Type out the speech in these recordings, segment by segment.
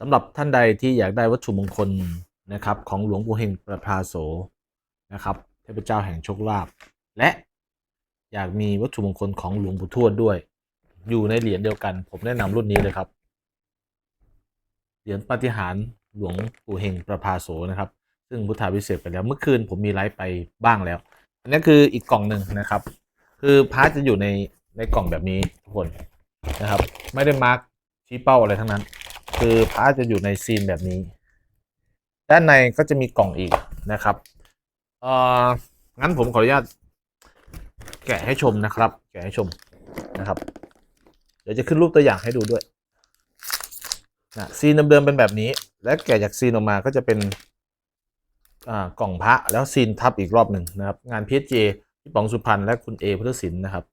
สำหรับท่านใดที่อยากได้วัตถุมงคลนะครับของหลวงปู่เฮงประภาโสนะครับเทพเจ้าแห่งโชคลาภและอยากมีวัตถุมงคลของหลวงปู่ทวดด้วย อยู่ในเหรียญเดียวกัน ผมแนะนำรุ่นนี้เลยครับเหรียญปฏิหารหลวงปู่เฮงประภาโสนะครับ ซึ่งพุทธาพิเศษไปแล้วเมื่อคืนผมมีไลฟ์ไปบ้างแล้ว อันนี้คืออีกกล่องหนึ่งนะครับ คือพาร์ทจะอยู่ในในกล่องแบบนี้ทุกคนนะครับ ไม่ได้มาร์กชี้เป้าอะไรทั้งนั้น คือพร์ทจะอยู่ในซีนแบบนี้ ด้านในก็จะมีกล่องอีกนะครับเอองั้นผมขออนุญาตแกะให้ชมนะครับ แกะให้ชมนะครับ เดี๋ยวจะขึ้นรูปตัวอย่างให้ดูด้วยนะซีนเดิมๆเป็นแบบนี้ และแกะจากซีนออกมาก็จะเป็นกล่องพระแล้วซีนทับอีกรอบหนึ่งนะครับ งานพีเจพี่ป๋องสุพรรณและคุณเอพุทธศิลป์นะครับ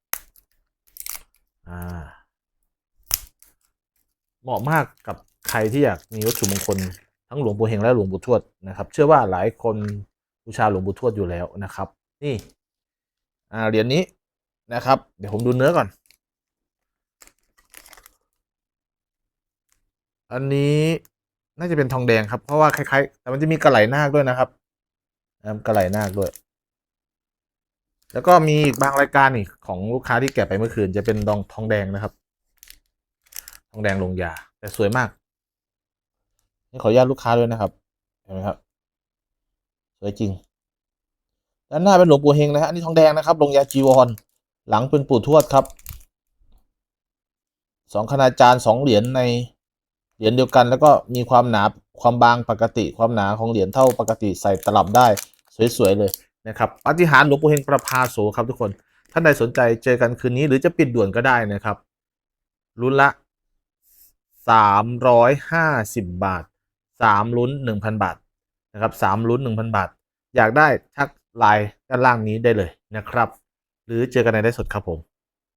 เหมาะมากกับ ใครที่อยากมีวัตถุมงคลทั้งหลวงปู่เฮงและหลวงปู่ทวดนะครับ เชื่อว่าหลายคนบูชาหลวงปู่ทวดอยู่แล้วนะครับ นี่อ่าเหรียญนี้นะครับ เดี๋ยวผมดูเนื้อก่อน อันนี้น่าจะเป็นทองแดงครับ เพราะว่าคล้ายๆ แต่มันจะมีกระไหลนาคด้วยนะครับกระไหลนาคด้วย แล้วก็มีอีกบางรายการนี่ของลูกค้าที่แกะไปเมื่อคืน จะเป็นดองทองแดงนะครับ ทองแดงลงยา แต่สวยมาก นี่ขออนุญาตลูกค้าด้วยนะครับ เห็นไหมครับ สวยจริง ด้านหน้าเป็นหลวงปู่เฮงนะฮะ อันนี้ทองแดงนะครับ ลงยาจีวร หลังเป็นปู่ทวดครับสองคณาจารย์สองเหรียญในเหรียญเดียวกัน แล้วก็มีความหนาความบางปกติ ความหนาของเหรียญเท่าปกติใส่ตลับได้สวยๆเลยนะครับปฏิหารหลวงปู่เฮงประภาโสครับทุกคน ท่านใดสนใจเจอกันคืนนี้หรือจะปิดด่วนก็ได้นะครับ รุ่นละสามร้อยห้าสิบบาท สามลุ้นหนึ่งพันบาทนะครับสามลุ้นหนึ่งพันบาท อยากได้ทักไลน์ด้านล่างนี้ได้เลยนะครับ หรือเจอกันในได้สดครับผม